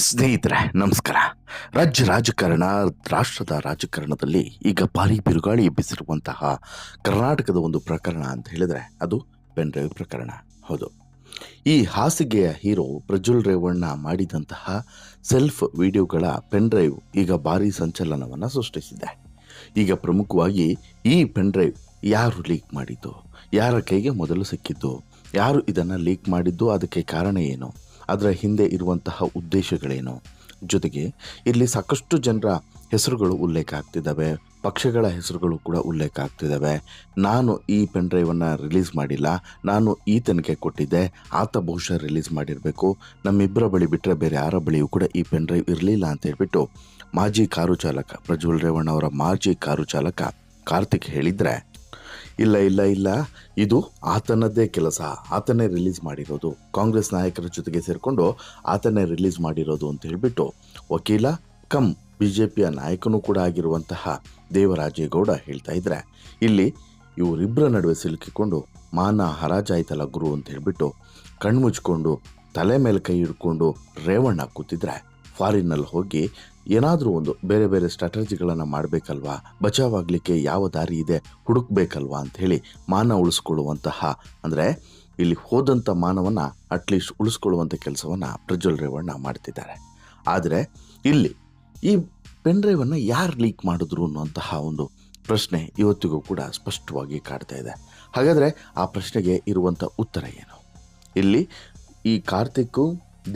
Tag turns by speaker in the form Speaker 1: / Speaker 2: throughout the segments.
Speaker 1: ಸ್ನೇಹಿತರೆ, ನಮಸ್ಕಾರ. ರಾಜ್ಯ ರಾಜಕಾರಣ, ರಾಷ್ಟ್ರದ ರಾಜಕಾರಣದಲ್ಲಿ ಈಗ ಭಾರಿ ಬಿರುಗಾಳಿ ಎಬ್ಬಿಸಿರುವಂತಹ ಕರ್ನಾಟಕದ ಒಂದು ಪ್ರಕರಣ ಅಂತ ಹೇಳಿದ್ರೆ ಅದು ಪೆನ್ ಡ್ರೈವ್ ಪ್ರಕರಣ. ಹೌದು. ಈ ಹಾಸಿಗೆಯ ಹೀರೋ ಪ್ರಜ್ವಲ್ ರೇವಣ್ಣ ಮಾಡಿದಂತಹ ಸೆಲ್ಫ್ ವಿಡಿಯೋಗಳ ಪೆನ್ ಡ್ರೈವ್ ಈಗ ಭಾರಿ ಸಂಚಲನವನ್ನು ಸೃಷ್ಟಿಸಿದೆ. ಈಗ ಪ್ರಮುಖವಾಗಿ ಈ ಪೆನ್ ಡ್ರೈವ್ ಯಾರು ಲೀಕ್ ಮಾಡಿದ್ದು? ಯಾರ ಕೈಗೆ ಮೊದಲು ಸಿಕ್ಕಿದ್ದು? ಯಾರು ಇದನ್ನು ಲೀಕ್ ಮಾಡಿದ್ದು? ಅದಕ್ಕೆ ಕಾರಣ ಏನು? ಅದರ ಹಿಂದೆ ಇರುವಂತಹ ಉದ್ದೇಶಗಳೇನು? ಜೊತೆಗೆ ಇಲ್ಲಿ ಸಾಕಷ್ಟು ಜನರ ಹೆಸರುಗಳು ಉಲ್ಲೇಖ ಆಗ್ತಿದ್ದಾವೆ, ಪಕ್ಷಗಳ ಹೆಸರುಗಳು ಕೂಡ ಉಲ್ಲೇಖ ಆಗ್ತಿದ್ದಾವೆ. ನಾನು ಈ ಪೆನ್ ಡ್ರೈವನ್ನು ರಿಲೀಸ್ ಮಾಡಿಲ್ಲ, ನಾನು ಈತನಿಗೆ ಕೊಟ್ಟಿದ್ದೆ, ಆತ ಬಹುಶಃ ರಿಲೀಸ್ ಮಾಡಿರಬೇಕು. ನಮ್ಮಿಬ್ಬರ ಬಳಿ ಬಿಟ್ಟರೆ ಬೇರೆ ಯಾರ ಬಳಿಯೂ ಕೂಡ ಈ ಪೆನ್ ಡ್ರೈವ್ ಇರಲಿಲ್ಲ ಅಂತ ಹೇಳ್ಬಿಟ್ಟು ಮಾಜಿ ಕಾರು ಚಾಲಕ ಪ್ರಜ್ವಲ್ ರೇವಣ್ಣ ಅವರ ಮಾಜಿ ಕಾರು ಚಾಲಕ ಕಾರ್ತಿಕ್ ಹೇಳಿದರೆ ಇಲ್ಲ ಇಲ್ಲ ಇಲ್ಲ. ಇದು ಆತನದ್ದೇ ಕೆಲಸ. ಆತನೇ ರಿಲೀಸ್ ಮಾಡಿರೋದು. ಕಾಂಗ್ರೆಸ್ ನಾಯಕರ ಜೊತೆಗೆ ಸೇರಿಕೊಂಡು ಆತನೇ ರಿಲೀಸ್ ಮಾಡಿರೋದು ಅಂತ ಹೇಳಿಬಿಟ್ಟು ವಕೀಲ ಕಮ್ ಬಿ ಜೆ ಪಿಯ ನಾಯಕನೂ ಕೂಡ ಆಗಿರುವಂತಹ ದೇವರಾಜೇಗೌಡ ಹೇಳ್ತಾ ಇದ್ರೆ, ಇಲ್ಲಿ ಇವರಿಬ್ಬರ ನಡುವೆ ಸಿಲುಕಿಕೊಂಡು ಮಾನ ಹರಾಜಾಯ್ತಲ್ಲ ಗುರು ಅಂತ ಹೇಳಿಬಿಟ್ಟು ಕಣ್ಮುಚ್ಕೊಂಡು ತಲೆ ಮೇಲೆ ಕೈ ಹಿಡ್ಕೊಂಡು ರೇವಣ್ಣ ಕೂತಿದ್ರೆ ಫಾರಿನ್ನಲ್ಲಿ ಹೋಗಿ ಏನಾದರೂ ಒಂದು ಬೇರೆ ಬೇರೆ ಸ್ಟ್ರಾಟಜಿಗಳನ್ನು ಮಾಡಬೇಕಲ್ವಾ? ಬಚಾವಾಗಲಿಕ್ಕೆ ಯಾವ ದಾರಿ ಇದೆ? ಹುಡುಕ್ಬೇಕಲ್ವಾ ಹೇಳಿ ಮಾನ ಉಳಿಸ್ಕೊಳ್ಳುವಂತಹ, ಅಂದರೆ ಇಲ್ಲಿ ಹೋದಂಥ ಮಾನವನ್ನು ಅಟ್ಲೀಸ್ಟ್ ಉಳಿಸ್ಕೊಳ್ಳುವಂಥ ಕೆಲಸವನ್ನು ಪ್ರಜ್ವಲ್ ರೇವಣ್ಣ ಮಾಡ್ತಿದ್ದಾರೆ. ಆದರೆ ಇಲ್ಲಿ ಈ ಪೆನ್ ಡ್ರೈವನ್ನು ಯಾರು ಲೀಕ್ ಮಾಡಿದ್ರು ಅನ್ನುವಂತಹ ಒಂದು ಪ್ರಶ್ನೆ ಇವತ್ತಿಗೂ ಕೂಡ ಸ್ಪಷ್ಟವಾಗಿ ಕಾಡ್ತಾ ಇದೆ. ಹಾಗಾದರೆ ಆ ಪ್ರಶ್ನೆಗೆ ಇರುವಂಥ ಉತ್ತರ ಏನು? ಇಲ್ಲಿ ಈ ಕಾರ್ತಿಕ್ಕು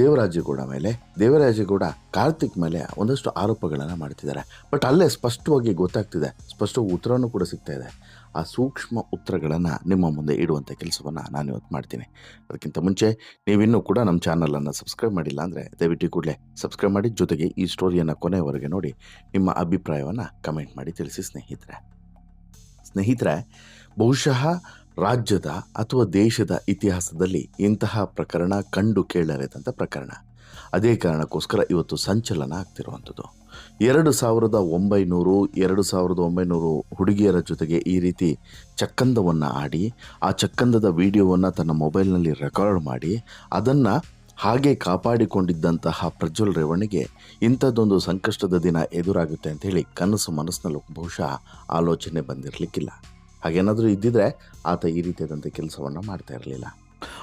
Speaker 1: ದೇವರಾಜೇಗೌಡ ಮೇಲೆ ದೇವರಾಜೇಗೌಡ ಕಾರ್ತಿಕ್ ಮೇಲೆ ಒಂದಷ್ಟು ಆರೋಪಗಳನ್ನು ಮಾಡ್ತಿದ್ದಾರೆ. ಬಟ್ ಅಲ್ಲೇ ಸ್ಪಷ್ಟವಾಗಿ ಗೊತ್ತಾಗ್ತಿದೆ, ಸ್ಪಷ್ಟವಾಗಿ ಉತ್ತರನೂ ಕೂಡ ಸಿಗ್ತಾ ಇದೆ. ಆ ಸೂಕ್ಷ್ಮ ಉತ್ತರಗಳನ್ನು ನಿಮ್ಮ ಮುಂದೆ ಇಡುವಂಥ ಕೆಲಸವನ್ನು ನಾನು ಇವತ್ತು ಮಾಡ್ತೀನಿ. ಅದಕ್ಕಿಂತ ಮುಂಚೆ ನೀವಿನ್ನೂ ಕೂಡ ನಮ್ಮ ಚಾನಲನ್ನು ಸಬ್ಸ್ಕ್ರೈಬ್ ಮಾಡಿಲ್ಲ ಅಂದರೆ ದಯವಿಟ್ಟು ಕೂಡಲೇ ಸಬ್ಸ್ಕ್ರೈಬ್ ಮಾಡಿ, ಜೊತೆಗೆ ಈ ಸ್ಟೋರಿಯನ್ನು ಕೊನೆಯವರೆಗೆ ನೋಡಿ ನಿಮ್ಮ ಅಭಿಪ್ರಾಯವನ್ನು ಕಮೆಂಟ್ ಮಾಡಿ ತಿಳಿಸಿ ಸ್ನೇಹಿತರೆ. ಸ್ನೇಹಿತರೆ, ಬಹುಶಃ ರಾಜ್ಯದ ಅಥವಾ ದೇಶದ ಇತಿಹಾಸದಲ್ಲಿ ಇಂತಹ ಪ್ರಕರಣ ಕಂಡು ಕೇಳರಿದಂಥ ಪ್ರಕರಣ. ಅದೇ ಕಾರಣಕ್ಕೋಸ್ಕರ ಇವತ್ತು ಸಂಚಲನ ಆಗ್ತಿರುವಂಥದ್ದು. ಎರಡು ಸಾವಿರದ ಒಂಬೈನೂರು, ಎರಡು ಸಾವಿರದ ಒಂಬೈನೂರು ಹುಡುಗಿಯರ ಜೊತೆಗೆ ಈ ರೀತಿ ಚಕ್ಕಂದವನ್ನು ಆಡಿ, ಆ ಚಕ್ಕಂದದ ವಿಡಿಯೋವನ್ನು ತನ್ನ ಮೊಬೈಲ್ನಲ್ಲಿ ರೆಕಾರ್ಡ್ ಮಾಡಿ, ಅದನ್ನು ಹಾಗೆ ಕಾಪಾಡಿಕೊಂಡಿದ್ದಂತಹ ಪ್ರಜ್ವಲ್ ರೇವಣಿಗೆ ಇಂಥದ್ದೊಂದು ಸಂಕಷ್ಟದ ದಿನ ಎದುರಾಗುತ್ತೆ ಅಂತ ಹೇಳಿ ಕನಸು ಮನಸ್ಸಿನಲ್ಲೂ ಬಹುಶಃ ಆಲೋಚನೆ ಬಂದಿರಲಿಕ್ಕಿಲ್ಲ. ಹಾಗೇನಾದರೂ ಇದ್ದಿದ್ರೆ ಆತ ಈ ರೀತಿಯಾದಂಥ ಕೆಲಸವನ್ನು ಮಾಡ್ತಾ ಇರಲಿಲ್ಲ.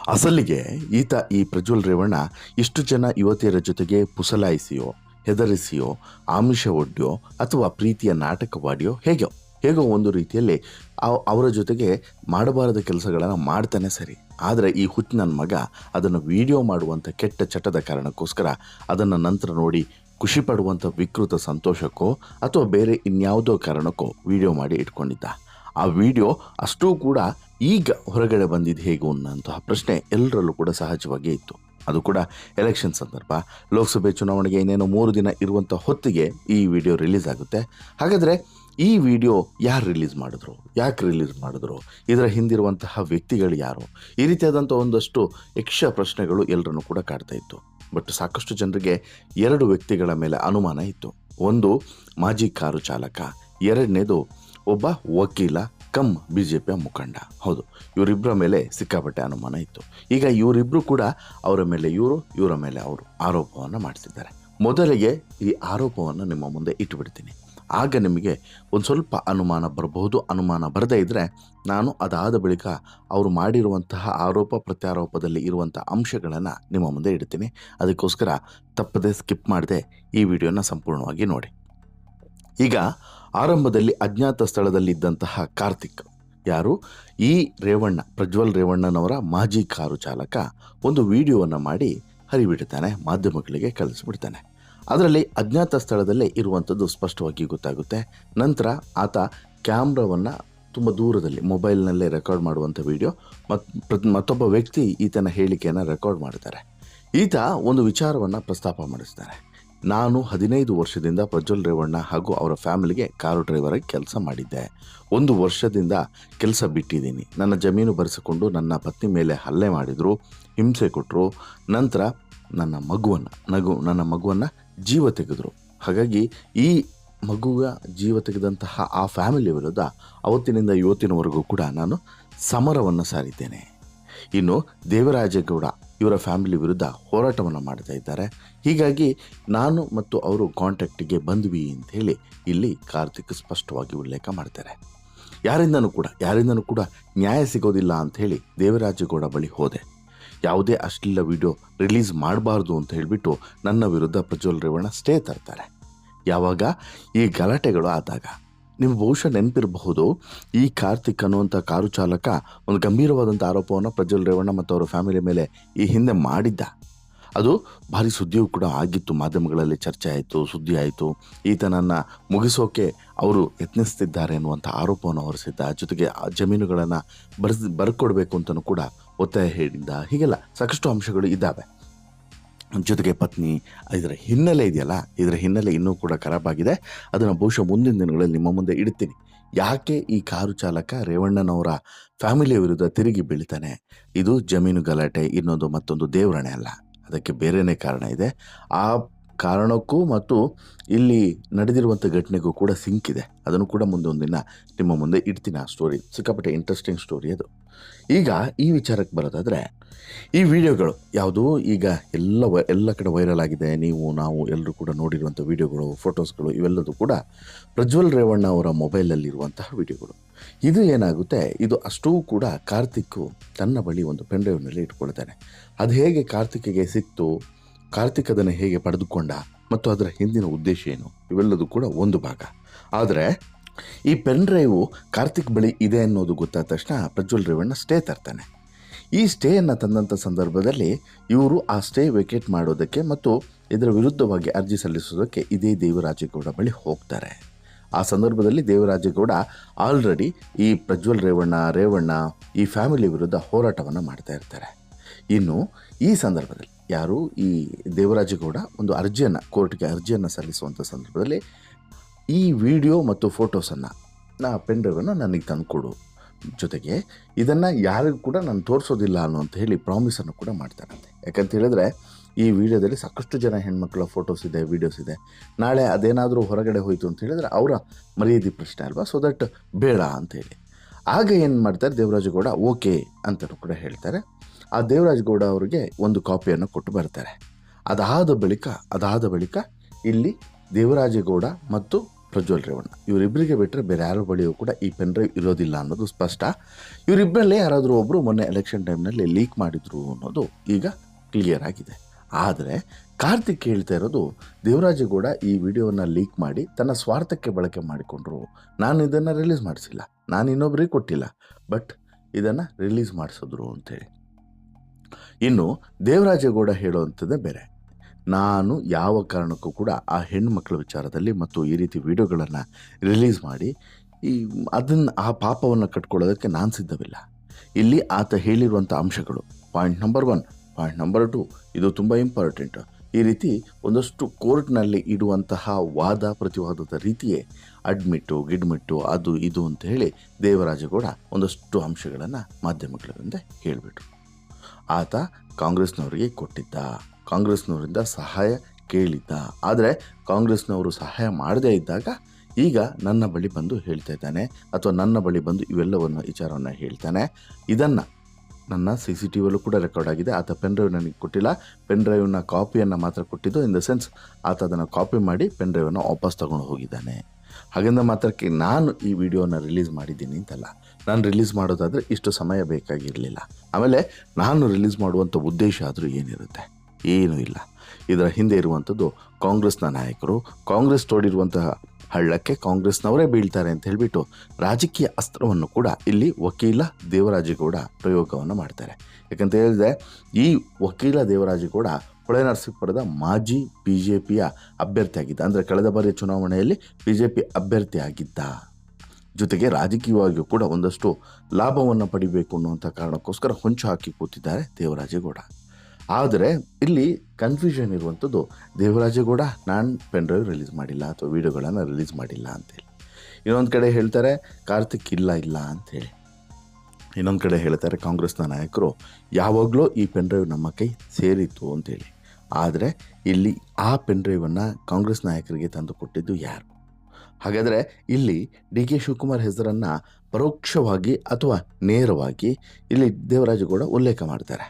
Speaker 1: ಅಸಲಿಗೆ ಈತ ಈ ಪ್ರಜ್ವಲ್ ರೇವಣ್ಣ ಇಷ್ಟು ಜನ ಯುವತಿಯರ ಜೊತೆಗೆ ಪುಸಲಾಯಿಸಿಯೋ, ಹೆದರಿಸಿಯೋ, ಆಮಿಷ ಒಡ್ಡಿಯೋ ಅಥವಾ ಪ್ರೀತಿಯ ನಾಟಕವಾಡಿಯೋ ಹೇಗೋ ಹೇಗೋ ಒಂದು ರೀತಿಯಲ್ಲಿ ಅವ್- ಅವರ ಜೊತೆಗೆ ಮಾಡಬಾರದ ಕೆಲಸಗಳನ್ನು ಮಾಡ್ತಾನೆ ಸರಿ. ಆದರೆ ಈ ಹುಚ್ಚು ನನ್ನ ಮಗ ಅದನ್ನು ವಿಡಿಯೋ ಮಾಡುವಂಥ ಕೆಟ್ಟ ಚಟದ ಕಾರಣಕ್ಕೋಸ್ಕರ ಅದನ್ನು ನಂತರ ನೋಡಿ ಖುಷಿ ಪಡುವಂಥ ವಿಕೃತ ಸಂತೋಷಕ್ಕೋ ಅಥವಾ ಬೇರೆ ಇನ್ಯಾವುದೋ ಕಾರಣಕ್ಕೋ ವಿಡಿಯೋ ಮಾಡಿ ಇಟ್ಕೊಂಡಿದ್ದ. ಆ ವಿಡಿಯೋ ಅಷ್ಟೂ ಕೂಡ ಈಗ ಹೊರಗಡೆ ಬಂದಿದ್ದು ಹೇಗೂ ಅನ್ನೋಂತಹ ಪ್ರಶ್ನೆ ಎಲ್ಲರಲ್ಲೂ ಕೂಡ ಸಹಜವಾಗಿ ಇತ್ತು. ಅದು ಕೂಡ ಎಲೆಕ್ಷನ್ ಸಂದರ್ಭ. ಲೋಕಸಭೆ ಚುನಾವಣೆಗೆ ಇನ್ನೇನು ಮೂರು ದಿನ ಇರುವಂಥ ಹೊತ್ತಿಗೆ ಈ ವಿಡಿಯೋ ರಿಲೀಸ್ ಆಗುತ್ತೆ. ಹಾಗಾದರೆ ಈ ವಿಡಿಯೋ ಯಾರು ರಿಲೀಸ್ ಮಾಡಿದ್ರು? ಯಾಕೆ ರಿಲೀಸ್ ಮಾಡಿದ್ರು? ಇದರ ಹಿಂದಿರುವಂತಹ ವ್ಯಕ್ತಿಗಳು ಯಾರು? ಈ ರೀತಿಯಾದಂಥ ಒಂದಷ್ಟು ಯಕ್ಷ ಪ್ರಶ್ನೆಗಳು ಎಲ್ಲರನ್ನು ಕೂಡ ಕಾಡ್ತಾ ಇತ್ತು. ಬಟ್ ಸಾಕಷ್ಟು ಜನರಿಗೆ ಎರಡು ವ್ಯಕ್ತಿಗಳ ಮೇಲೆ ಅನುಮಾನ ಇತ್ತು. ಒಂದು ಮಾಜಿ ಕಾರು ಚಾಲಕ, ಎರಡನೇದು ಒಬ್ಬ ವಕೀಲ ಕಮ್ ಬಿ ಜೆ ಪಿಯ ಮುಖಂಡ. ಹೌದು ಇವರಿಬ್ಬರ ಮೇಲೆ ಸಿಕ್ಕಾಪಟ್ಟೆ ಅನುಮಾನ ಇತ್ತು. ಈಗ ಇವರಿಬ್ಬರು ಕೂಡ ಅವರ ಮೇಲೆ ಇವರು, ಇವರ ಮೇಲೆ ಅವರು ಆರೋಪವನ್ನು ಮಾಡ್ತಿದ್ದಾರೆ. ಮೊದಲಿಗೆ ಈ ಆರೋಪವನ್ನು ನಿಮ್ಮ ಮುಂದೆ ಇಟ್ಟುಬಿಡ್ತೀನಿ. ಆಗ ನಿಮಗೆ ಒಂದು ಸ್ವಲ್ಪ ಅನುಮಾನ ಬರಬಹುದು. ಅನುಮಾನ ಬರದೇ ಇದ್ದರೆ ನಾನು ಅದಾದ ಬಳಿಕ ಅವರು ಮಾಡಿರುವಂತಹ ಆರೋಪ ಪ್ರತ್ಯಾರೋಪದಲ್ಲಿ ಇರುವಂಥ ಅಂಶಗಳನ್ನು ನಿಮ್ಮ ಮುಂದೆ ಇಡ್ತೀನಿ. ಅದಕ್ಕೋಸ್ಕರ ತಪ್ಪದೇ ಸ್ಕಿಪ್ ಮಾಡದೆ ಈ ವಿಡಿಯೋನ ಸಂಪೂರ್ಣವಾಗಿ ನೋಡಿ. ಈಗ ಆರಂಭದಲ್ಲಿ ಅಜ್ಞಾತ ಸ್ಥಳದಲ್ಲಿದ್ದಂತಹ ಕಾರ್ತಿಕ್. ಯಾರು? ಈ ರೇವಣ್ಣ, ಪ್ರಜ್ವಲ್ ರೇವಣ್ಣನವರ ಮಾಜಿ ಕಾರು ಚಾಲಕ ಒಂದು ವಿಡಿಯೋವನ್ನು ಮಾಡಿ ಹರಿಬಿಡ್ತಾನೆ, ಮಾಧ್ಯಮಗಳಿಗೆ ಕಳಿಸ್ಬಿಡ್ತಾನೆ. ಅದರಲ್ಲಿ ಅಜ್ಞಾತ ಸ್ಥಳದಲ್ಲೇ ಇರುವಂಥದ್ದು ಸ್ಪಷ್ಟವಾಗಿ ಗೊತ್ತಾಗುತ್ತೆ. ನಂತರ ಆತ ಕ್ಯಾಮ್ರಾವನ್ನು ತುಂಬ ದೂರದಲ್ಲಿ, ಮೊಬೈಲ್ನಲ್ಲೇ ರೆಕಾರ್ಡ್ ಮಾಡುವಂಥ ವಿಡಿಯೋ ಮತ್ತು ಮತ್ತೊಬ್ಬ ವ್ಯಕ್ತಿ ಈತನ ಹೇಳಿಕೆಯನ್ನು ರೆಕಾರ್ಡ್ ಮಾಡ್ತಾರೆ. ಈತ ಒಂದು ವಿಚಾರವನ್ನು ಪ್ರಸ್ತಾಪ ಮಾಡಿಸ್ತಾರೆ. ನಾನು ಹದಿನೈದು ವರ್ಷದಿಂದ ಪ್ರಜ್ವಲ್ ರೇವಣ್ಣ ಹಾಗೂ ಅವರ ಫ್ಯಾಮಿಲಿಗೆ ಕಾರು ಡ್ರೈವರ್ ಆಗಿ ಕೆಲಸ ಮಾಡಿದ್ದೆ. ಒಂದು ವರ್ಷದಿಂದ ಕೆಲಸ ಬಿಟ್ಟಿದ್ದೀನಿ. ನನ್ನ ಜಮೀನು ಬರೆಸಿಕೊಂಡು ನನ್ನ ಪತ್ನಿ ಮೇಲೆ ಹಲ್ಲೆ ಮಾಡಿದರು, ಹಿಂಸೆ ಕೊಟ್ಟರು ನಂತರ ನನ್ನ ಮಗುವನ್ನು, ನಗು, ನನ್ನ ಮಗುವನ್ನು ಜೀವ ತೆಗೆದರು. ಹಾಗಾಗಿ ಈ ಮಗುವ ಜೀವ ತೆಗೆದಂತಹ ಆ ಫ್ಯಾಮಿಲಿ ವಿರುದ್ಧ ಅವತ್ತಿನಿಂದ ಇವತ್ತಿನವರೆಗೂ ಕೂಡ ನಾನು ಸಮರವನ್ನು ಸಾರಿದ್ದೇನೆ. ಇನ್ನು ದೇವರಾಜೇಗೌಡ ಇವರ ಫ್ಯಾಮಿಲಿ ವಿರುದ್ಧ ಹೋರಾಟವನ್ನು ಮಾಡ್ತಾ ಇದ್ದಾರೆ. ಹೀಗಾಗಿ ನಾನು ಮತ್ತು ಅವರು ಕಾಂಟ್ಯಾಕ್ಟಿಗೆ ಬಂದ್ವಿ ಅಂತ ಹೇಳಿ ಇಲ್ಲಿ ಕಾರ್ತಿಕ್ ಸ್ಪಷ್ಟವಾಗಿ ಉಲ್ಲೇಖ ಮಾಡ್ತಾರೆ. ಯಾರಿಂದನೂ ಕೂಡ ಯಾರಿಂದನೂ ಕೂಡ ನ್ಯಾಯ ಸಿಗೋದಿಲ್ಲ ಅಂತ ಹೇಳಿ ದೇವರಾಜೇಗೌಡ ಬಳಿ ಹೋದೆ. ಯಾವುದೇ ಅಶ್ಲೀಲ ವಿಡಿಯೋ ರಿಲೀಸ್ ಮಾಡಬಾರ್ದು ಅಂತ ಹೇಳಿಬಿಟ್ಟು ನನ್ನ ವಿರುದ್ಧ ಪ್ರಜ್ವಲ್ ರೇವಣ್ಣ ಸ್ಟೇ ತರ್ತಾರೆ. ಯಾವಾಗ? ಈ ಗಲಾಟೆಗಳು ಆದಾಗ. ನಿಮ್ಗೆ ಬಹುಶಃ ನೆನಪಿರಬಹುದು. ಈ ಕಾರ್ತಿಕ್ ಅನ್ನುವಂಥ ಕಾರು ಚಾಲಕ ಒಂದು ಗಂಭೀರವಾದಂಥ ಆರೋಪವನ್ನು ಪ್ರಜ್ವಲ್ ರೇವಣ್ಣ ಮತ್ತು ಅವರ ಫ್ಯಾಮಿಲಿ ಮೇಲೆ ಈ ಹಿಂದೆ ಮಾಡಿದ್ದ. ಅದು ಭಾರಿ ಸುದ್ದಿಯೂ ಕೂಡ ಆಗಿತ್ತು, ಮಾಧ್ಯಮಗಳಲ್ಲಿ ಚರ್ಚೆ ಆಯಿತು, ಸುದ್ದಿ ಆಯಿತು. ಈತನನ್ನು ಮುಗಿಸೋಕೆ ಅವರು ಯತ್ನಿಸ್ತಿದ್ದಾರೆ ಅನ್ನುವಂಥ ಆರೋಪವನ್ನು ಹೊರಿಸಿದ್ದ. ಜೊತೆಗೆ ಆ ಜಮೀನುಗಳನ್ನು ಬರ್ಸ್ ಬರ್ಕೊಡ್ಬೇಕು ಅಂತಲೂ ಕೂಡ ಒತ್ತಾಯ ಹೇಳಿದ್ದ. ಹೀಗೆಲ್ಲ ಸಾಕಷ್ಟು ಅಂಶಗಳು ಇದ್ದಾವೆ. ಜೊತೆಗೆ ಪತ್ನಿ, ಇದರ ಹಿನ್ನೆಲೆ ಇದೆಯಲ್ಲ, ಇದರ ಹಿನ್ನೆಲೆ ಇನ್ನೂ ಕೂಡ ಖರಾಬ್ ಆಗಿದೆ. ಅದನ್ನು ಬಹುಶಃ ಮುಂದಿನ ದಿನಗಳಲ್ಲಿ ನಿಮ್ಮ ಮುಂದೆ ಇಡ್ತೀನಿ. ಯಾಕೆ ಈ ಕಾರು ಚಾಲಕ ರೇವಣ್ಣನವರ ಫ್ಯಾಮಿಲಿಯ ವಿರುದ್ಧ ತಿರುಗಿ ಬೀಳ್ತಾನೆ? ಇದು ಜಮೀನು ಗಲಾಟೆ, ಇನ್ನೊಂದು ಮತ್ತೊಂದು ದೇವರಣೆ ಅಲ್ಲ. ಅದಕ್ಕೆ ಬೇರೆಯೇ ಕಾರಣ ಇದೆ. ಆ ಕಾರಣಕ್ಕೂ ಮತ್ತು ಇಲ್ಲಿ ನಡೆದಿರುವಂಥ ಘಟನೆಗೂ ಕೂಡ ಸಿಂಕ್ ಇದೆ. ಅದನ್ನು ಕೂಡ ಮುಂದೆ ಒಂದಿನ ನಿಮ್ಮ ಮುಂದೆ ಇಡ್ತೀನಿ ಆ ಸ್ಟೋರಿ ಸಿಕ್ಕಾಪಟ್ಟೆ ಇಂಟ್ರೆಸ್ಟಿಂಗ್ ಸ್ಟೋರಿ ಅದು. ಈಗ ಈ ವಿಚಾರಕ್ಕೆ ಬರೋದಾದರೆ, ಈ ವಿಡಿಯೋಗಳು ಯಾವುದು? ಈಗ ಎಲ್ಲ ವ, ಎಲ್ಲ ಕಡೆ ವೈರಲ್ ಆಗಿದೆ. ನೀವು, ನಾವು ಎಲ್ಲರೂ ಕೂಡ ನೋಡಿರುವಂಥ ವಿಡಿಯೋಗಳು ಫೋಟೋಸ್ಗಳು ಇವೆಲ್ಲದೂ ಕೂಡ ಪ್ರಜ್ವಲ್ ರೇವಣ್ಣ ಅವರ ಮೊಬೈಲಲ್ಲಿರುವಂತಹ ವಿಡಿಯೋಗಳು. ಇದು ಏನಾಗುತ್ತೆ? ಇದು ಅಷ್ಟೂ ಕೂಡ ಕಾರ್ತಿಕ್ ತನ್ನ ಬಳಿ ಒಂದು ಪೆನ್ಡ್ರೈವ್ನಲ್ಲಿ ಇಟ್ಕೊಳ್ತಾನೆ. ಅದು ಹೇಗೆ ಕಾರ್ತಿಕ್ಗೆ ಸಿಕ್ತು? ಕಾರ್ತಿಕ್ ಅದನ್ನು ಹೇಗೆ ಪಡೆದುಕೊಂಡ ಮತ್ತು ಅದರ ಹಿಂದಿನ ಉದ್ದೇಶ ಏನು? ಇವೆಲ್ಲದೂ ಕೂಡ ಒಂದು ಭಾಗ. ಆದರೆ ಈ ಪೆನ್ ಡ್ರೈವು ಕಾರ್ತಿಕ್ ಬಳಿ ಇದೆ ಅನ್ನೋದು ಗೊತ್ತಾದ ತಕ್ಷಣ ಪ್ರಜ್ವಲ್ ರೇವಣ್ಣ ಸ್ಟೇ ತರ್ತಾನೆ. ಈ ಸ್ಟೇಯನ್ನು ತಂದಂಥ ಸಂದರ್ಭದಲ್ಲಿ ಇವರು ಆ ಸ್ಟೇ ವೆಕೇಟ್ ಮಾಡೋದಕ್ಕೆ ಮತ್ತು ಇದರ ವಿರುದ್ಧವಾಗಿ ಅರ್ಜಿ ಸಲ್ಲಿಸೋದಕ್ಕೆ ಇದೇ ದೇವರಾಜೇಗೌಡ ಬಳಿ ಹೋಗ್ತಾರೆ. ಆ ಸಂದರ್ಭದಲ್ಲಿ ದೇವರಾಜೇಗೌಡ ಆಲ್ರೆಡಿ ಈ ಪ್ರಜ್ವಲ್ ರೇವಣ್ಣ ರೇವಣ್ಣ ಈ ಫ್ಯಾಮಿಲಿ ವಿರುದ್ಧ ಹೋರಾಟವನ್ನು ಮಾಡ್ತಾ ಇರ್ತಾರೆ. ಇನ್ನು ಈ ಸಂದರ್ಭದಲ್ಲಿ ಯಾರು ಈ ದೇವರಾಜೇಗೌಡ ಒಂದು ಅರ್ಜಿಯನ್ನು, ಕೋರ್ಟ್ಗೆ ಅರ್ಜಿಯನ್ನು ಸಲ್ಲಿಸುವಂಥ ಸಂದರ್ಭದಲ್ಲಿ ಈ ವಿಡಿಯೋ ಮತ್ತು ಫೋಟೋಸನ್ನು ನಾ ಪೆನ್ ಡ್ರೈವನ್ನು ನನಗೆ ತಂದುಕೊಡು. ಜೊತೆಗೆ ಇದನ್ನು ಯಾರಿಗೂ ಕೂಡ ನಾನು ತೋರಿಸೋದಿಲ್ಲ ಅನ್ನೋ ಅಂತ ಹೇಳಿ ಪ್ರಾಮಿಸನ್ನು ಕೂಡ ಮಾಡ್ತಾರಂತೆ. ಯಾಕಂತ ಹೇಳಿದ್ರೆ ಈ ವಿಡಿಯೋದಲ್ಲಿ ಸಾಕಷ್ಟು ಜನ ಹೆಣ್ಮಕ್ಳ ಫೋಟೋಸ್ ಇದೆ, ವೀಡಿಯೋಸ್ ಇದೆ. ನಾಳೆ ಅದೇನಾದರೂ ಹೊರಗಡೆ ಹೋಯಿತು ಅಂತ ಹೇಳಿದ್ರೆ ಅವರ ಮರ್ಯಾದೆ ಪ್ರಶ್ನೆ ಅಲ್ವಾ? ಸೊ ದಟ್ ಬೇಡ ಅಂತೇಳಿ ಆಗ ಏನು ಮಾಡ್ತಾರೆ ದೇವರಾಜಗೌಡ ಓಕೆ ಅಂತಲೂ ಕೂಡ ಹೇಳ್ತಾರೆ. ಆ ದೇವರಾಜಗೌಡ ಅವರಿಗೆ ಒಂದು ಕಾಪಿಯನ್ನು ಕೊಟ್ಟು ಬರ್ತಾರೆ. ಅದಾದ ಬಳಿಕ ಅದಾದ ಬಳಿಕ ಇಲ್ಲಿ ದೇವರಾಜೇಗೌಡ ಮತ್ತು ಪ್ರಜ್ವಲ್ ರೇವಣ್ಣ ಇವರಿಬ್ಬರಿಗೆ ಬಿಟ್ಟರೆ ಬೇರೆ ಯಾರ ಬಳಿಯೂ ಕೂಡ ಈ ಪೆನ್ ಡ್ರೈವ್ ಇರೋದಿಲ್ಲ ಅನ್ನೋದು ಸ್ಪಷ್ಟ. ಇವರಿಬ್ಬರಲ್ಲೇ ಯಾರಾದರೂ ಒಬ್ಬರು ಮೊನ್ನೆ ಎಲೆಕ್ಷನ್ ಟೈಮ್ನಲ್ಲಿ ಲೀಕ್ ಮಾಡಿದ್ರು ಅನ್ನೋದು ಈಗ ಕ್ಲಿಯರ್ ಆಗಿದೆ. ಆದರೆ ಕಾರ್ತಿಕ್ ಹೇಳ್ತಾ ಇರೋದು, ದೇವರಾಜೇಗೌಡ ಈ ವಿಡಿಯೋವನ್ನು ಲೀಕ್ ಮಾಡಿ ತನ್ನ ಸ್ವಾರ್ಥಕ್ಕೆ ಬಳಕೆ ಮಾಡಿಕೊಂಡ್ರು. ನಾನು ಇದನ್ನು ರಿಲೀಸ್ ಮಾಡಿಸಿಲ್ಲ. ನಾನು ಇನ್ನೊಬ್ಬರಿಗೆ ಕೊಟ್ಟಿಲ್ಲ. ಬಟ್ ಇದನ್ನು ರಿಲೀಸ್ ಮಾಡಿಸಿದ್ರು ಅಂತೇಳಿ ಇನ್ನು ದೇವರಾಜೇಗೌಡ ಹೇಳುವಂಥದ್ದೇ ಬೇರೆ. ನಾನು ಯಾವ ಕಾರಣಕ್ಕೂ ಕೂಡ ಆ ಹೆಣ್ಣುಮಕ್ಕಳ ವಿಚಾರದಲ್ಲಿ ಮತ್ತು ಈ ರೀತಿ ವಿಡಿಯೋಗಳನ್ನು ರಿಲೀಸ್ ಮಾಡಿ ಈ ಅದನ್ನು, ಆ ಪಾಪವನ್ನು ಕಟ್ಕೊಳ್ಳೋದಕ್ಕೆ ನಾನು ಸಿದ್ಧವಿಲ್ಲ. ಇಲ್ಲಿ ಆತ ಹೇಳಿರುವಂಥ ಅಂಶಗಳು. Point number one point number two ಇದು ತುಂಬ ಇಂಪಾರ್ಟೆಂಟ್ ಈ ರೀತಿ ಒಂದಷ್ಟು ಕೋರ್ಟ್ನಲ್ಲಿ ಇಡುವಂತಹ ವಾದ, ಪ್ರತಿವಾದದ ರೀತಿಯೇ ಅಡ್ಮಿಟ್ಟು, ಗಿಡ್ಮಿಟ್ಟು, ಅದು ಇದು ಅಂತ ಹೇಳಿ ದೇವರಾಜೇಗೌಡ ಒಂದಷ್ಟು ಅಂಶಗಳನ್ನು ಮಾಧ್ಯಮಗಳ ಮುಂದೆ ಹೇಳಿಬಿಟ್ರು. ಆತ ಕಾಂಗ್ರೆಸ್ನವರಿಗೆ ಕೊಟ್ಟಿದ್ದ. ಕಾಂಗ್ರೆಸ್ನವರಿಂದ ಸಹಾಯ ಕೇಳಿದ್ದ. ಆದರೆ ಕಾಂಗ್ರೆಸ್ನವರು ಸಹಾಯ ಮಾಡದೇ ಇದ್ದಾಗ ಈಗ ನನ್ನ ಬಳಿ ಬಂದು ಹೇಳ್ತಾ ಇದ್ದಾನೆ ಅಥವಾ ನನ್ನ ಬಳಿ ಬಂದು ಇವೆಲ್ಲವನ್ನು ವಿಚಾರವನ್ನು ಹೇಳ್ತಾನೆ. ಇದನ್ನು ನನ್ನ ಸಿ ಸಿ ಟಿ ವಿಯಲ್ಲೂ ಕೂಡ ರೆಕಾರ್ಡ್ ಆಗಿದೆ. ಆತ ಪೆನ್ ಡ್ರೈವ್ ನನಗೆ ಕೊಟ್ಟಿಲ್ಲ. ಪೆನ್ ಡ್ರೈವ್ನ ಕಾಪಿಯನ್ನು ಮಾತ್ರ ಕೊಟ್ಟಿದ್ದು. ಇನ್ ದ ಸೆನ್ಸ್ ಆತ ಅದನ್ನು ಕಾಪಿ ಮಾಡಿ ಪೆನ್ ಡ್ರೈವನ್ನು ವಾಪಸ್ ತಗೊಂಡು ಹೋಗಿದ್ದಾನೆ. ಹಾಗೆಂದ ಮಾತ್ರಕ್ಕೆ ನಾನು ಈ ವಿಡಿಯೋನ ರಿಲೀಸ್ ಮಾಡಿದ್ದೀನಿ ಅಂತಲ್ಲ. ನಾನು ರಿಲೀಸ್ ಮಾಡೋದಾದರೆ ಇಷ್ಟು ಸಮಯ ಬೇಕಾಗಿರಲಿಲ್ಲ. ಆಮೇಲೆ ನಾನು ರಿಲೀಸ್ ಮಾಡುವಂಥ ಉದ್ದೇಶ ಆದರೂ ಏನಿರುತ್ತೆ? ಏನೂ ಇಲ್ಲ. ಇದರ ಹಿಂದೆ ಇರುವಂಥದ್ದು ಕಾಂಗ್ರೆಸ್ನ ನಾಯಕರು. ಕಾಂಗ್ರೆಸ್ ತೋಡಿರುವಂತಹ ಹಳ್ಳಕ್ಕೆ ಕಾಂಗ್ರೆಸ್ನವರೇ ಬೀಳ್ತಾರೆ ಅಂತ ಹೇಳಿಬಿಟ್ಟು ರಾಜಕೀಯ ಅಸ್ತ್ರವನ್ನು ಕೂಡ ಇಲ್ಲಿ ವಕೀಲ ದೇವರಾಜೇಗೌಡ ಪ್ರಯೋಗವನ್ನು ಮಾಡ್ತಾರೆ. ಯಾಕಂತ ಹೇಳಿದ್ರೆ ಈ ವಕೀಲ ದೇವರಾಜೇಗೌಡ ಹೊಳೆನರಸೀಪುರದ ಮಾಜಿ ಬಿ ಜೆ ಪಿಯ ಅಭ್ಯರ್ಥಿ ಆಗಿದ್ದ ಅಂದರೆ ಕಳೆದ ಬಾರಿಯ ಚುನಾವಣೆಯಲ್ಲಿ ಬಿ ಜೆ ಪಿ ಅಭ್ಯರ್ಥಿ ಆಗಿದ್ದ ಜೊತೆಗೆ ರಾಜಕೀಯವಾಗಿಯೂ ಕೂಡ ಒಂದಷ್ಟು ಲಾಭವನ್ನು ಪಡಿಬೇಕು ಅನ್ನುವಂಥ ಕಾರಣಕ್ಕೋಸ್ಕರ ಹೊಂಚು ಹಾಕಿ ಕೂತಿದ್ದಾರೆ ದೇವರಾಜೇಗೌಡ. ಆದರೆ ಇಲ್ಲಿ ಕನ್ಫ್ಯೂಷನ್ ಇರುವಂಥದ್ದು, ದೇವರಾಜೇಗೌಡ, ನಾನು ಪೆನ್ ಡ್ರೈವ್ ರಿಲೀಸ್ ಮಾಡಿಲ್ಲ ಅಥವಾ ವೀಡಿಯೋಗಳನ್ನು ರಿಲೀಸ್ ಮಾಡಿಲ್ಲ ಅಂತೇಳಿ. ಇನ್ನೊಂದು ಕಡೆ ಹೇಳ್ತಾರೆ, ಕಾರ್ತಿಕ್ ಇಲ್ಲ ಇಲ್ಲ ಅಂಥೇಳಿ ಇನ್ನೊಂದು ಕಡೆ ಹೇಳ್ತಾರೆ, ಕಾಂಗ್ರೆಸ್ನ ನಾಯಕರು ಯಾವಾಗಲೂ ಈ ಪೆನ್ ಡ್ರೈವ್ ನಮ್ಮ ಕೈ ಸೇರಿತ್ತು ಅಂತೇಳಿ. ಆದರೆ ಇಲ್ಲಿ ಆ ಪೆನ್ ಡ್ರೈವನ್ನು ಕಾಂಗ್ರೆಸ್ ನಾಯಕರಿಗೆ ತಂದು ಕೊಟ್ಟಿದ್ದು ಯಾರು? ಹಾಗಾದರೆ ಇಲ್ಲಿ ಡಿ ಕೆ ಶಿವಕುಮಾರ್ ಹೆಸರನ್ನು ಪರೋಕ್ಷವಾಗಿ ಅಥವಾ ನೇರವಾಗಿ ಇಲ್ಲಿ ದೇವರಾಜಗೌಡ ಉಲ್ಲೇಖ ಮಾಡ್ತಾರೆ.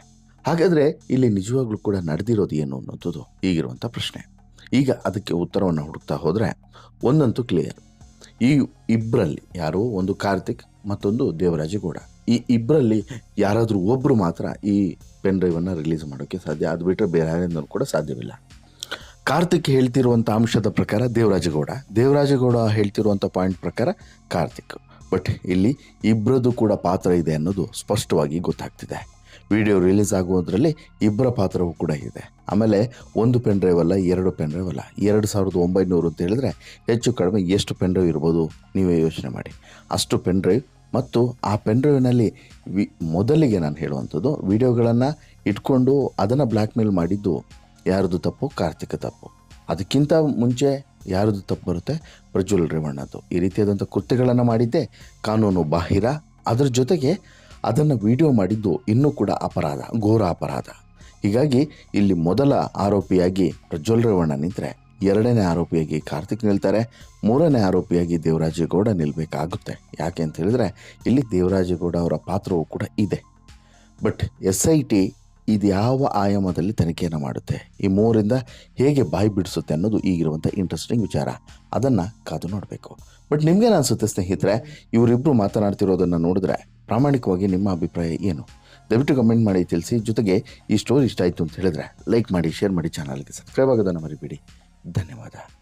Speaker 1: ಹಾಗಾದರೆ ಇಲ್ಲಿ ನಿಜವಾಗ್ಲೂ ಕೂಡ ನಡೆದಿರೋದು ಏನು ಅನ್ನೋದು ಈಗಿರುವಂಥ ಪ್ರಶ್ನೆ. ಈಗ ಅದಕ್ಕೆ ಉತ್ತರವನ್ನು ಹುಡುಕ್ತಾ ಹೋದರೆ ಒಂದಂತೂ ಕ್ಲಿಯರ್ ಈ ಇಬ್ಬರಲ್ಲಿ ಯಾರೋ? ಒಂದು ಕಾರ್ತಿಕ್, ಮತ್ತೊಂದು ದೇವರಾಜಗೌಡ ಈ ಇಬ್ಬರಲ್ಲಿ ಯಾರಾದರೂ ಒಬ್ಬರು ಮಾತ್ರ ಈ ಪೆನ್ ಡ್ರೈವನ್ನು ರಿಲೀಸ್ ಮಾಡೋಕ್ಕೆ ಸಾಧ್ಯ? ಅದು ಬಿಟ್ಟರೆ ಬೇರೆ ಯಾರಿಂದಲೂ ಕೂಡ ಸಾಧ್ಯವಿಲ್ಲ. ಕಾರ್ತಿಕ್ ಹೇಳ್ತಿರುವಂಥ ಅಂಶದ ಪ್ರಕಾರ ದೇವರಾಜಗೌಡ ದೇವರಾಜಗೌಡ ಹೇಳ್ತಿರುವಂಥ ಪಾಯಿಂಟ್ ಪ್ರಕಾರ ಕಾರ್ತಿಕ್. ಬಟ್ ಇಲ್ಲಿ ಇಬ್ಬರದ್ದು ಕೂಡ ಪಾತ್ರ ಇದೆ ಅನ್ನೋದು ಸ್ಪಷ್ಟವಾಗಿ ಗೊತ್ತಾಗ್ತಿದೆ. ವಿಡಿಯೋ ರಿಲೀಸ್ ಆಗುವುದರಲ್ಲಿ ಇಬ್ಬರ ಪಾತ್ರವೂ ಕೂಡ ಇದೆ. ಆಮೇಲೆ ಒಂದು ಪೆನ್ ಡ್ರೈವ್ ಅಲ್ಲ, ಎರಡು ಪೆನ್ ಡ್ರೈವ್ ಅಲ್ಲ. ಎರಡು ಸಾವಿರದ ಒಂಬೈನೂರು ಅಂತ ಹೇಳಿದ್ರೆ ಹೆಚ್ಚು ಕಡಿಮೆ ಎಷ್ಟು ಪೆನ್ ಡ್ರೈವ್ ಇರ್ಬೋದು ನೀವೇ ಯೋಚನೆ ಮಾಡಿ. ಅಷ್ಟು ಪೆನ್ ಡ್ರೈವ್ ಮತ್ತು ಆ ಪೆನ್ ಡ್ರೈವ್ನಲ್ಲಿ ವಿ ಮೊದಲಿಗೆ ನಾನು ಹೇಳುವಂಥದ್ದು ವಿಡಿಯೋಗಳನ್ನು ಇಟ್ಕೊಂಡು ಅದನ್ನು ಬ್ಲ್ಯಾಕ್ ಮೇಲ್ ಮಾಡಿದ್ದು ಯಾರ್ದು ತಪ್ಪು, ಕಾರ್ತಿಕ ತಪ್ಪು. ಅದಕ್ಕಿಂತ ಮುಂಚೆ ಯಾರದು ತಪ್ಪು ಬರುತ್ತೆ? ಪ್ರಜ್ವಲ್ ರೇವಣ್ಣದು ಈ ರೀತಿಯಾದಂಥ ಕೃತ್ಯಗಳನ್ನು ಮಾಡಿದ್ದೆ ಕಾನೂನು ಬಾಹಿರ. ಅದರ ಜೊತೆಗೆ ಅದನ್ನು ವಿಡಿಯೋ ಮಾಡಿದ್ದು ಇನ್ನೂ ಕೂಡ ಅಪರಾಧ, ಘೋರ ಅಪರಾಧ. ಹೀಗಾಗಿ ಇಲ್ಲಿ ಮೊದಲ ಆರೋಪಿಯಾಗಿ ಪ್ರಜ್ವಲ್ ರೇವಣ್ಣ ನಿಂತರೆ, ಎರಡನೇ ಆರೋಪಿಯಾಗಿ ಕಾರ್ತಿಕ್ ನಿಲ್ತಾರೆ, ಮೂರನೇ ಆರೋಪಿಯಾಗಿ ದೇವರಾಜೇಗೌಡ ನಿಲ್ಲಬೇಕಾಗುತ್ತೆ ಯಾಕೆ ಅಂತ ಹೇಳಿದ್ರೆ, ಇಲ್ಲಿ ದೇವರಾಜೇಗೌಡ ಅವರ ಪಾತ್ರವೂ ಕೂಡ ಇದೆ. ಬಟ್ ಎಸ್ ಐ ಟಿ ಇದು ಯಾವ ಆಯಾಮದಲ್ಲಿ ತನಿಖೆಯನ್ನು ಮಾಡುತ್ತೆ? ಈ ಮೂರಿಂದ ಹೇಗೆ ಬಾಯಿ ಬಿಡಿಸುತ್ತೆ ಅನ್ನೋದು ಈಗಿರುವಂಥ ಇಂಟ್ರೆಸ್ಟಿಂಗ್ ವಿಚಾರ. ಅದನ್ನು ಕಾದು ನೋಡಬೇಕು. ಬಟ್ ನಿಮ್ಗೇನು ಅನಿಸುತ್ತೆ ಸ್ನೇಹಿತರೆ ಇವರಿಬ್ಬರು ಮಾತನಾಡ್ತಿರೋದನ್ನು ನೋಡಿದ್ರೆ ಪ್ರಾಮಾಣಿಕವಾಗಿ ನಿಮ್ಮ ಅಭಿಪ್ರಾಯ ಏನು? ದಯವಿಟ್ಟು ಕಮೆಂಟ್ ಮಾಡಿ ತಿಳಿಸಿ. ಜೊತೆಗೆ ಈ ಸ್ಟೋರಿ ಇಷ್ಟ ಆಯಿತು ಅಂತ ಹೇಳಿದ್ರೆ ಲೈಕ್ ಮಾಡಿ ಶೇರ್ ಮಾಡಿ ಚಾನಲ್ಗೆ ಸಬ್ಸ್ಕ್ರೈಬ್ ಆಗೋದನ್ನು ಮರಿಬೇಡಿ. ಧನ್ಯವಾದ.